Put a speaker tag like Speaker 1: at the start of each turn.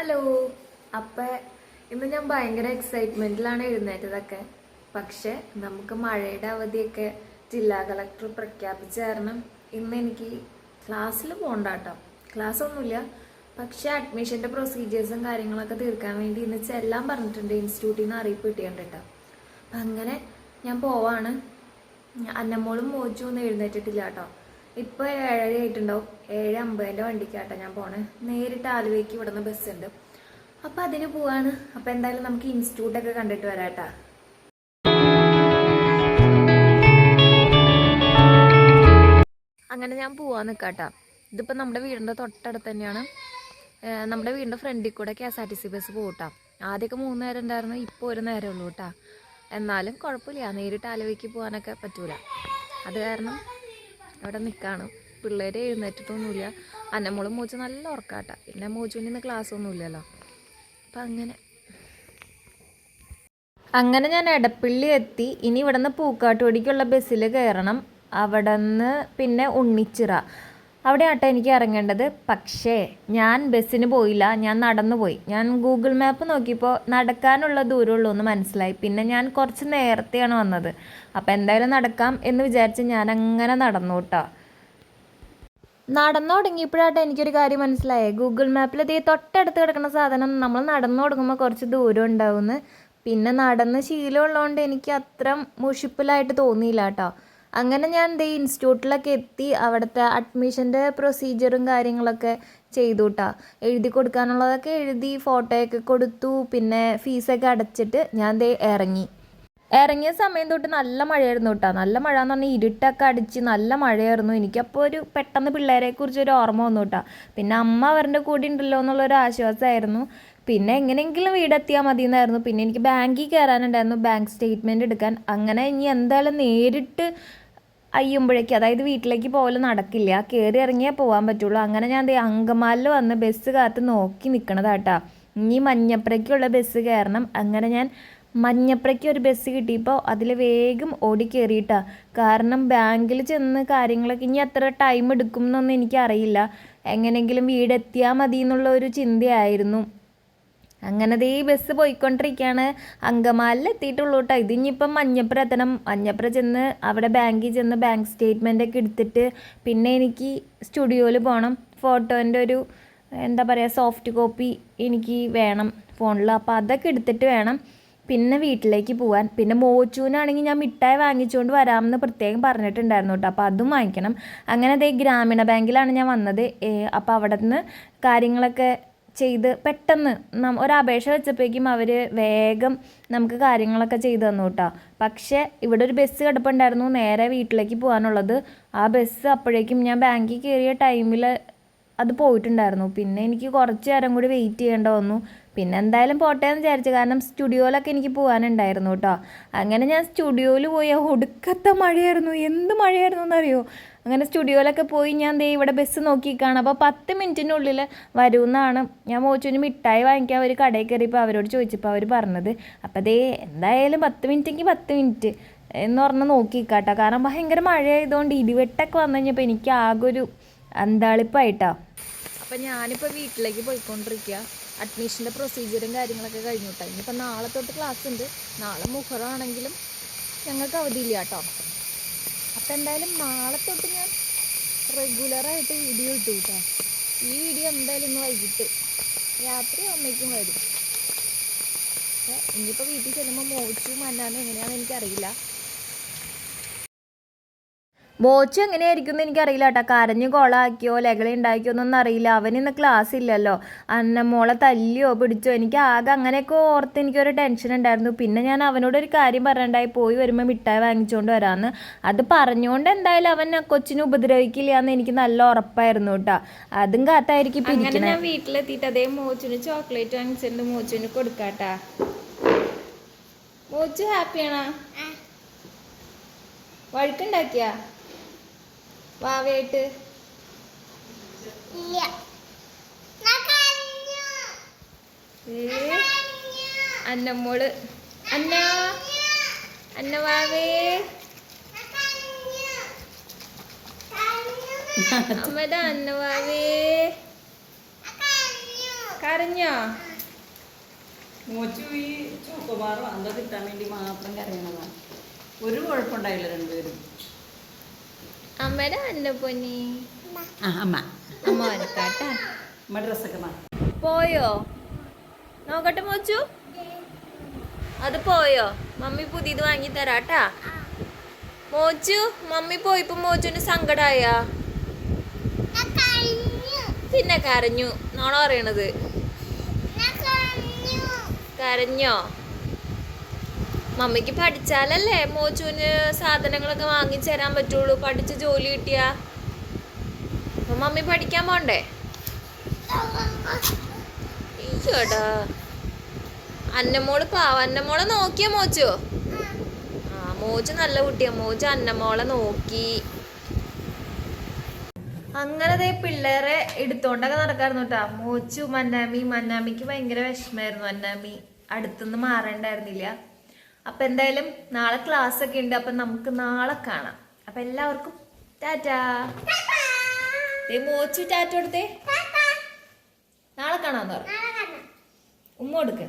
Speaker 1: Hello. അപ്പ ഇന്ന് ഞാൻ ഭയങ്കര എക്സൈറ്റ്മെന്റിലാണ് എഴുന്നേറ്റതൊക്കെ. പക്ഷെ നമുക്ക് മഴയുടെ അവധിയൊക്കെ ജില്ലാ കളക്ടർ പ്രഖ്യാപിച്ച കാരണം ഇന്ന് എനിക്ക് ക്ലാസ്സിൽ പോകണ്ട കേട്ടോ ക്ലാസ് ഒന്നുമില്ല പക്ഷെ അഡ്മിഷന്റെ പ്രൊസീജിയേഴ്സും കാര്യങ്ങളൊക്കെ തീർക്കാൻ വേണ്ടി ഇന്ന് ചെല്ലാൻ പറഞ്ഞിട്ടുണ്ട് ഇൻസ്റ്റിറ്റ്യൂട്ടിൽ നിന്ന് അറിയിപ്പ് കിട്ടിയുണ്ട് കേട്ടോ അപ്പം അങ്ങനെ ഞാൻ പോവാണ്. അന്നമ്മോളും മോജു ഒന്നും എഴുന്നേറ്റിട്ടില്ല കേട്ടോ ഇപ്പൊ ഏഴര ആയിട്ടുണ്ടാവും. ഏഴ് അമ്പതിന്റെ വണ്ടിക്കാട്ടോ ഞാൻ പോണേ. നേരിട്ട് ആലുവയ്ക്ക് ഇവിടുന്ന് ബസ് ഉണ്ട്. അപ്പൊ അതിന് പോവാണ്. അപ്പൊ എന്തായാലും നമുക്ക് ഇൻസ്റ്റിറ്റ്യൂട്ട് ഒക്കെ കണ്ടിട്ട് വരാട്ടാ. അങ്ങനെ ഞാൻ പോവാൻ നിൽക്കാട്ടാ ഇതിപ്പോൾ നമ്മുടെ വീടിന്റെ തൊട്ടടുത്ത് തന്നെയാണ്. നമ്മുടെ വീടിന്റെ ഫ്രണ്ടിൽ കൂടെ K S R T C bus പോകട്ടാ ആദ്യമൊക്കെ മൂന്ന് നേരം ഉണ്ടായിരുന്നു. ഇപ്പോൾ ഒരു നേരം ഉള്ളൂ കേട്ടാ എന്നാലും കുഴപ്പമില്ല. നേരിട്ട് ആലുവയ്ക്ക് പോകാനൊക്കെ പറ്റൂല. അത് കാരണം അവിടെ നിൽക്കാണ് പിള്ളേർ എഴുന്നേറ്റിട്ടൊന്നുമില്ല. അന്നമ്മളും മോജു നല്ല ഉറക്കാട്ട. പിന്നെ മോജുവിന് ഇന്ന് ക്ലാസ് ഒന്നുമില്ലല്ലോ. അപ്പം അങ്ങനെ. അങ്ങനെ ഞാൻ എടപ്പള്ളി എത്തി. ഇനി ഇവിടുന്ന് പൂക്കാട്ടുപടിക്കുള്ള ബസ്സിൽ കയറണം അവിടെ നിന്ന് പിന്നെ ഉണ്ണിച്ചിറ. അവിടെ ആട്ടോ എനിക്ക് ഇറങ്ങേണ്ടത്. പക്ഷേ ഞാൻ ബസ്സിന് പോയില്ല. ഞാൻ നടന്നു പോയി ഞാൻ ഗൂഗിൾ മാപ്പ് നോക്കിയപ്പോൾ നടക്കാനുള്ള ദൂരമുള്ളൂ എന്ന് മനസ്സിലായി. പിന്നെ ഞാൻ കുറച്ച് നേരത്തെയാണ് വന്നത്. അപ്പോൾ എന്തായാലും നടക്കാം എന്ന് വിചാരിച്ച് ഞാൻ അങ്ങനെ നടന്നു കേട്ടോ. നടന്നു തുടങ്ങിയപ്പോഴാട്ടെ എനിക്കൊരു കാര്യം മനസ്സിലായേ. ഗൂഗിൾ മാപ്പിൽ ഇതേ തൊട്ടടുത്ത് കിടക്കുന്ന സാധനം നമ്മൾ നടന്നു തുടങ്ങുമ്പോൾ കുറച്ച് ദൂരം ഉണ്ടാവുമെന്ന്. പിന്നെ നടന്ന് ശീലമുള്ളതുകൊണ്ട് എനിക്ക് അത്ര മുഷിപ്പിലായിട്ട് തോന്നിയില്ല കേട്ടോ. അങ്ങനെ ഞാൻ ദേ ഇൻസ്റ്റിറ്റ്യൂട്ടിലൊക്കെ എത്തി അവിടുത്തെ അഡ്മിഷന്റെ പ്രൊസീജിയറും കാര്യങ്ങളൊക്കെ ചെയ്തു കേട്ടോ എഴുതി കൊടുക്കാനുള്ളതൊക്കെ എഴുതി ഫോട്ടോയൊക്കെ കൊടുത്തു പിന്നെ ഫീസൊക്കെ അടച്ചിട്ട് ഞാൻ ദേ ഇറങ്ങി. ഇറങ്ങിയ സമയം തൊട്ട് നല്ല മഴയായിരുന്നു കേട്ടോ നല്ല മഴ എന്ന് പറഞ്ഞാൽ ഇരുട്ടൊക്കെ അടിച്ച് നല്ല മഴയായിരുന്നു. എനിക്കപ്പോൾ ഒരു പെട്ടെന്ന് പിള്ളേരെ കുറിച്ചൊരു ഓർമ്മ വന്നു കേട്ടോ പിന്നെ അമ്മ അവരുടെ കൂടെ ഉണ്ടല്ലോ എന്നുള്ളൊരു ആശ്വാസമായിരുന്നു പിന്നെ എങ്ങനെയെങ്കിലും വീടെത്തിയാൽ മതി എന്നായിരുന്നു പിന്നെ എനിക്ക് ബാങ്കിൽ കയറാനുണ്ടായിരുന്നു ബാങ്ക് സ്റ്റേറ്റ്മെന്റ് എടുക്കാൻ. അങ്ങനെ ഇനി എന്തായാലും നേരിട്ട് അയ്യുമ്പോഴേക്ക് അതായത് വീട്ടിലേക്ക് പോകൽ നടക്കില്ല. കയറി ഇറങ്ങിയേ പോകാൻ പറ്റുള്ളൂ. അങ്ങനെ ഞാൻ ദേ അങ്കമാലിൽ വന്ന് ബസ് കാത്ത് നോക്കി നിൽക്കണതാട്ടാ ഇനി മഞ്ഞപ്പുറയ്ക്കുള്ള ബസ് കയറണം. അങ്ങനെ ഞാൻ മഞ്ഞപ്പുറയ്ക്ക് ഒരു ബസ് കിട്ടിയപ്പോൾ അതിൽ വേഗം ഓടി കയറിയിട്ടാ കാരണം ബാങ്കിൽ ചെന്ന് കാര്യങ്ങളൊക്കെ ഇനി എത്ര ടൈം എടുക്കും എന്നൊന്നും എനിക്കറിയില്ല. എങ്ങനെയെങ്കിലും വീടെത്തിയാൽ മതി എന്നുള്ള ഒരു ചിന്തയായിരുന്നു. അങ്ങനെ ഈ ബസ് പോയിക്കൊണ്ടിരിക്കുകയാണ് അങ്കമാലിൽ എത്തിയിട്ടുള്ളൂ കേട്ടോ ഇതിനിപ്പം മഞ്ഞപ്പുറം എത്തണം മഞ്ഞപ്പുറ ചെന്ന് അവിടെ ബാങ്കിൽ ചെന്ന് ബാങ്ക് സ്റ്റേറ്റ്മെന്റ് ഒക്കെ എടുത്തിട്ട് പിന്നെ എനിക്ക് സ്റ്റുഡിയോയിൽ പോകണം ഫോട്ടോന്റെ ഒരു എന്താ പറയുക സോഫ്റ്റ് കോപ്പി എനിക്ക് വേണം ഫോണിൽ അപ്പോൾ അതൊക്കെ എടുത്തിട്ട് വേണം പിന്നെ വീട്ടിലേക്ക് പോകാൻ പിന്നെ മോച്ചൂനാണെങ്കിൽ ഞാൻ മിഠായി വാങ്ങിച്ചുകൊണ്ട് വരാമെന്ന് പ്രത്യേകം പറഞ്ഞിട്ടുണ്ടായിരുന്നു കേട്ടോ അപ്പോൾ അതും വാങ്ങിക്കണം. അങ്ങനെ അതേ ഗ്രാമീണ ബാങ്കിലാണ് ഞാൻ വന്നത്. അപ്പോൾ അവിടെ നിന്ന് കാര്യങ്ങളൊക്കെ ചെയ്ത് പെട്ടെന്ന് നം ഒരു അപേക്ഷ വെച്ചപ്പോഴേക്കും അവർ വേഗം നമുക്ക് കാര്യങ്ങളൊക്കെ ചെയ്തു തന്നു കേട്ടോ പക്ഷേ ഇവിടെ ഒരു ബസ് കിടപ്പുണ്ടായിരുന്നു നേരെ വീട്ടിലേക്ക് പോകാനുള്ളത്. ആ ബസ് അപ്പോഴേക്കും ഞാൻ ബാങ്കിൽ കയറിയ ടൈമിൽ അത് പോയിട്ടുണ്ടായിരുന്നു. പിന്നെ എനിക്ക് കുറച്ച് നേരം കൂടി വെയിറ്റ് ചെയ്യേണ്ട വന്നു. പിന്നെ എന്തായാലും പോട്ടെ എന്ന് വിചാരിച്ചു. കാരണം സ്റ്റുഡിയോയിലൊക്കെ എനിക്ക് പോകാനുണ്ടായിരുന്നു കേട്ടോ. അങ്ങനെ ഞാൻ സ്റ്റുഡിയോയിൽ പോയി. ഒടുക്കത്തെ മഴയായിരുന്നു. എന്ത് മഴയായിരുന്നു എന്നറിയോ? അങ്ങനെ സ്റ്റുഡിയോയിലൊക്കെ പോയി ഞാൻ ദേ ഇവിടെ ബസ് നോക്കിക്കാണ്. അപ്പോൾ പത്ത് മിനിറ്റിനുള്ളിൽ വരുമെന്നാണ് ഞാൻ മോച്ചുവിന് മിഠായി വാങ്ങിക്കാൻ ഒരു കടയിൽ കയറിയപ്പോൾ അവരോട് ചോദിച്ചപ്പോൾ അവർ പറഞ്ഞത്. അപ്പോൾ ദേ എന്തായാലും പത്ത് മിനിറ്റെങ്കിൽ പത്ത് മിനിറ്റ് എന്ന് പറഞ്ഞ് നോക്കിക്കാട്ടോ. കാരണം ഭയങ്കര മഴയായതുകൊണ്ട് ഇടിവെട്ടൊക്കെ വന്നു കഴിഞ്ഞപ്പോൾ എനിക്ക് ആകെ ഒരു അന്താളിപ്പായിട്ടാ. അപ്പം ഞാനിപ്പോൾ വീട്ടിലേക്ക് പോയിക്കൊണ്ടിരിക്കുക അഡ്മിഷന്റെ പ്രൊസീജിയറും കാര്യങ്ങളൊക്കെ കഴിഞ്ഞു കേട്ടോ ഇനിയിപ്പോൾ നാളെ തൊട്ട് ക്ലാസ് ഉണ്ട്. നാളെ മുഹറാണെങ്കിലും ഞങ്ങൾക്ക് അവധിയില്ല കേട്ടോ. അപ്പം എന്തായാലും നാളെ തൊട്ട് ഞാൻ റെഗുലറായിട്ട് വീഡിയോ ഇട്ടു കേട്ടോ. ഈ വീഡിയോ എന്തായാലും ഇന്ന് വൈകിട്ട് രാത്രി അമ്മയ്ക്കും വരും. ഇനിയിപ്പോൾ വീട്ടിൽ ചെല്ലുമ്പോൾ മോച്ചു മന്നാനും എങ്ങനെയാണെന്ന് എനിക്കറിയില്ല. മോച്ചു എങ്ങനെയായിരിക്കും എന്ന് എനിക്കറിയില്ല കേട്ടോ കരഞ്ഞു കൊളാക്കിയോ ലഹള ഉണ്ടാക്കിയോ എന്നൊന്നും അറിയില്ല. അവനിന്ന് ഇന്ന് ക്ലാസ് ഇല്ലല്ലോ. അന്നമോളെ തല്ലിയോ പിടിച്ചോ എനിക്ക് ആകെ അങ്ങനെയൊക്കെ ഓർത്ത് എനിക്കൊരു ടെൻഷൻ ഉണ്ടായിരുന്നു. പിന്നെ ഞാൻ അവനോട് ഒരു കാര്യം പറയണ്ടായി പോയി വരുമ്പോൾ മിഠായി വാങ്ങിച്ചുകൊണ്ട് വരാമെന്ന് അത് പറഞ്ഞുകൊണ്ട് എന്തായാലും അവൻ കൊച്ചിനെ ഉപദ്രവിക്കില്ല എന്ന് എനിക്ക് നല്ല ഉറപ്പായിരുന്നു കേട്ടോ. അതും കാത്തായിരിക്കും പിന്നെ
Speaker 2: അങ്ങനെ ഞാൻ വീട്ടിലെത്തിയിട്ട് അതേ മോച്ചിന് ചോക്ലേറ്റ് വാങ്ങിച്ചിട്ടുണ്ട്. മോച്ചിന് കൊടുക്കാട്ടാ. മോച്ചു ഹാപ്പിയാണോ വഴുക്കുണ്ടാക്കിയ വാവയായിട്ട് അന്നമ്മോൾ. അന്ന. അന്ന വാവേ. അമ്മയുടെ അന്ന വാവേ.
Speaker 1: കരഞ്ഞോ.
Speaker 3: മോച്ചു ഈ ചോക്കോബാറോ അന്ത കിട്ടാൻ വേണ്ടി മാത്രം കരയണതാണ്. ഒരു കുഴപ്പമുണ്ടായില്ല രണ്ടുപേരും.
Speaker 1: അമ്മയുടെ അന്റെ പൊന്നി.
Speaker 3: ആ അമ്മ.
Speaker 1: അമ്മ വരക്കാട്ടാ പോയോ? നോക്കട്ടെ മോച്ചു. അത് പോയോ? മമ്മി പുതിയത് വാങ്ങി തരാട്ടാ മോച്ചു മമ്മി പോയിപ്പോ മോച്ചുന് സങ്കടായ? പിന്നെ കരഞ്ഞു. നോണ പറയണത്? കരഞ്ഞോ? മമ്മിക്ക് പഠിച്ചാലല്ലേ മോച്ചുവിന് സാധനങ്ങളൊക്കെ വാങ്ങിച്ചു തരാൻ പറ്റുള്ളൂ. പഠിച്ച് ജോലി കിട്ടിയാ. അപ്പൊ മമ്മി പഠിക്കാൻ പോണ്ടേ? ഈയോടാ അന്നമോൾ പാവ. അന്നമോളെ നോക്കിയ മോച്ചു ആ മോച്ചു നല്ല കുട്ടിയാ. മോച്ചു അന്നമോളെ നോക്കി.
Speaker 4: അങ്ങനത്തെ പിള്ളേരെ എടുത്തോണ്ടൊക്കെ നടക്കായിരുന്നു കേട്ടാ മോച്ചു മന്നാമി മന്നാമിക്ക് ഭയങ്കര വിഷമായിരുന്നു മന്നാമി അടുത്തുനിന്ന് മാറണ്ടായിരുന്നില്ല. അപ്പൊ എന്തായാലും നാളെ ക്ലാസ് ഒക്കെ ഉണ്ട്. അപ്പൊ നമുക്ക് നാളെ കാണാം. അപ്പൊ എല്ലാവർക്കും ടാറ്റാ. മോച്ചു ടാറ്റ എടുത്തേ. നാളെ കാണാന്ന് പറഞ്ഞു ഉമ്മ കൊടുക്ക.